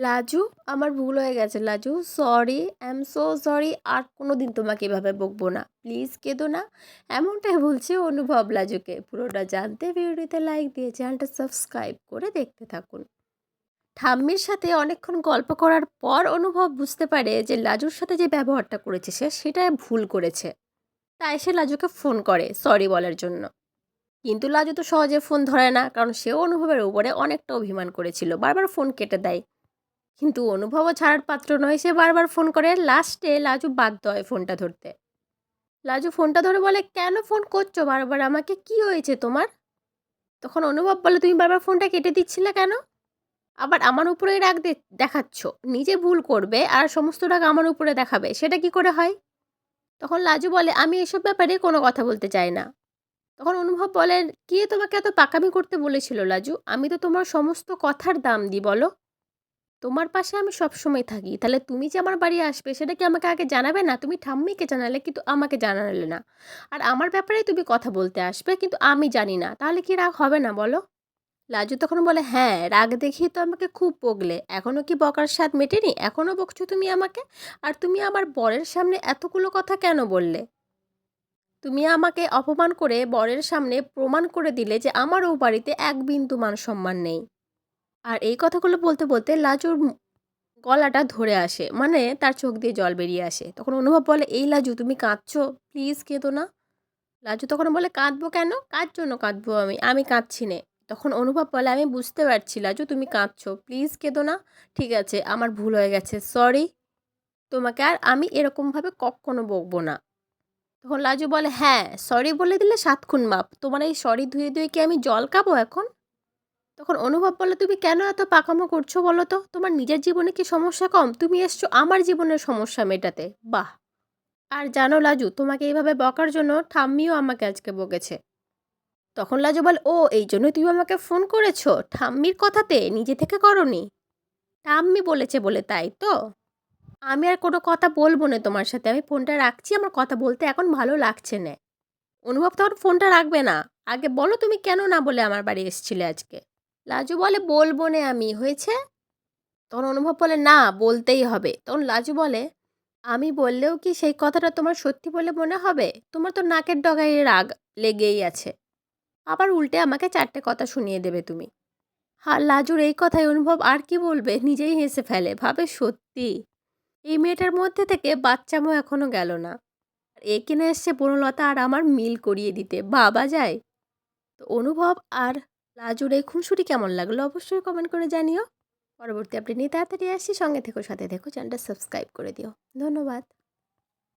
লাজু, আমার ভুল হয়ে গেছে, Laju. Sorry I am so sorry আর কোনো দিন তোমাকে এভাবে বকবো না। প্লিজ কেঁদো না। এমনটাই বলছে অনুভব লাজুকে। পুরোটা জানতে ভিডিওটিতে লাইক দিয়ে চ্যানেলটা সাবস্ক্রাইব করে দেখতে থাকুন। ঠাম্মির সাথে অনেকক্ষণ গল্প করার পর অনুভব বুঝতে পারে যে লাজুর সাথে যে ব্যবহারটা করেছে সে, সেটা ভুল করেছে। তাই সে লাজুকে ফোন করে সরি বলার জন্য। কিন্তু লাজু তো সহজে ফোন ধরে না, কারণ সেও অনুভবের উপরে অনেকটা অভিমান করেছিল। বারবার ফোন কেটে দেয়। কিন্তু অনুভবও ছাড়ার পাত্র নয় সে বারবার ফোন করে, লাস্টে লাজু বাধ্য হয় ফোনটা ধরতে। লাজু ফোনটা ধরে বলে, কেন ফোন করছ বারবার? আমাকে কি হয়েছে তোমার? তখন অনুভব বলে, তুমি বারবার ফোনটা কেটে দিচ্ছিলে কেন? আবার আমার উপরে রাগ দেখাচ্ছ। নিজে ভুল করবে আর সমস্ত রাগ আমার উপরে দেখাবে। সেটা কি করে হয়? তখন লাজু বলে, আমি এসব ব্যাপারে কোনো কথা বলতে চাই না। তখন অনুভব বলেন কে তোমাকে এত পাকামি করতে বলেছিল লাজু? আমি তো তোমার সমস্ত কথার দাম দিই বলো। তোমার পাশে আমি সবসময় থাকি। তাহলে তুমি যে আমার বাড়ি আসবে, সেটা কি আমাকে আগে জানাবে? না, তুমি ঠাম্মিকে জানালে, কিন্তু আমাকে জানালে না। আর আমার ব্যাপারে তুমি কথা বলতে আসবে, কিন্তু আমি জানি না। তাহলে কি রাগ হবে না, বলো? লাজু তখন বলে হ্যাঁ রাগ দেখি তো আমাকে খুব বগলে এখনও কি বকার স্বাদ মেটেনি? এখনও বকছো তুমি আমাকে? আর তুমি আমার বরের সামনে এতগুলো কথা কেন বললে? তুমি আমাকে অপমান করে বরের সামনে প্রমাণ করে দিলে যে আমারও বাড়িতে এক বিন্দু মান সম্মান নেই। আর এই কথাগুলো বলতে বলতে লাজুর গলাটা ধরে আসে। মানে তার চোখ দিয়ে জল বেরিয়ে আসে। তখন অনুভব বলে, এই লাজু, তুমি কাঁদছো? প্লিজ কেঁদো না। লাজু তখন বলে, কাঁদবো কেন? কার জন্য কাঁদবো আমি? আমি কাঁদছি নে। তখন অনুভব বলে, আমি বুঝতে পারছি লাজু, তুমি কাঁদছো। প্লিজ কেঁদো না। ঠিক আছে, আমার ভুল হয়ে গেছে। সরি। তোমাকে আর আমি এরকমভাবে কখনো বকবো না। তখন লাজু বলে হ্যাঁ সরি বলে দিলে সাতক্ষণ মাপ। তোমার এই সরি ধুয়ে ধুয়ে কি আমি জল খাব এখন? তখন অনুভব বলে তুমি কেন এত পাকামো করছ বলো তো? তোমার নিজের জীবনে কি সমস্যা কম? তুমি এসছো আমার জীবনের সমস্যা মেটাতে। বাহ! আর জানো লাজু, তোমাকে এইভাবে বকার জন্য ঠাম্মিও আমাকে আজকে বকেছে। তখন লাজু বল, ও, এই জন্য তুমি আমাকে ফোন করেছ? ঠাম্মির কথাতে নিজে থেকে করনি? ঠাম্মি বলেছে বলে তাই তো। আমি আর কোনো কথা বলব না তোমার সাথে। আমি ফোনটা রাখছি, আমার কথা বলতে এখন ভালো লাগছে না। অনুভব তখন ফোনটা রাখবে না। আগে বলো তুমি কেন না বলে আমার বাড়ি এসেছিলে আজকে? লাজু বলে, বলব না আমি। হয়েছে? তখন অনুভব বলে, না, বলতেই হবে। তখন লাজু বলে, আমি বললেও কি সেই কথাটা তোমার সত্যি বলে মনে হবে? তোমার তো নাকের ডগায় রাগ লেগেই আছে। আবার উল্টে আমাকে চারটে কথা শুনিয়ে দেবে তুমি। হ্যাঁ লাজুর এই কথাই অনুভব আর কি বলবে? নিজেই হেসে ফেলে, ভাবে সত্যি? এই মেয়েটার মধ্যে থেকে বাচ্চামো এখনও গেল না। আর এ কিনে এসছে বনলতা আর আমার মিল করিয়ে দিতে। বাবা যায়। তো অনুভব আর লাজুর এই খুনসুটি কেমন লাগল অবশ্যই কমেন্ট করে জানিও। পরবর্তী আপনি নিয়ে তাড়াতাড়ি আসি সঙ্গে থেকো, সাথে দেখো চ্যানেলটা সাবস্ক্রাইব করে দিও। ধন্যবাদ।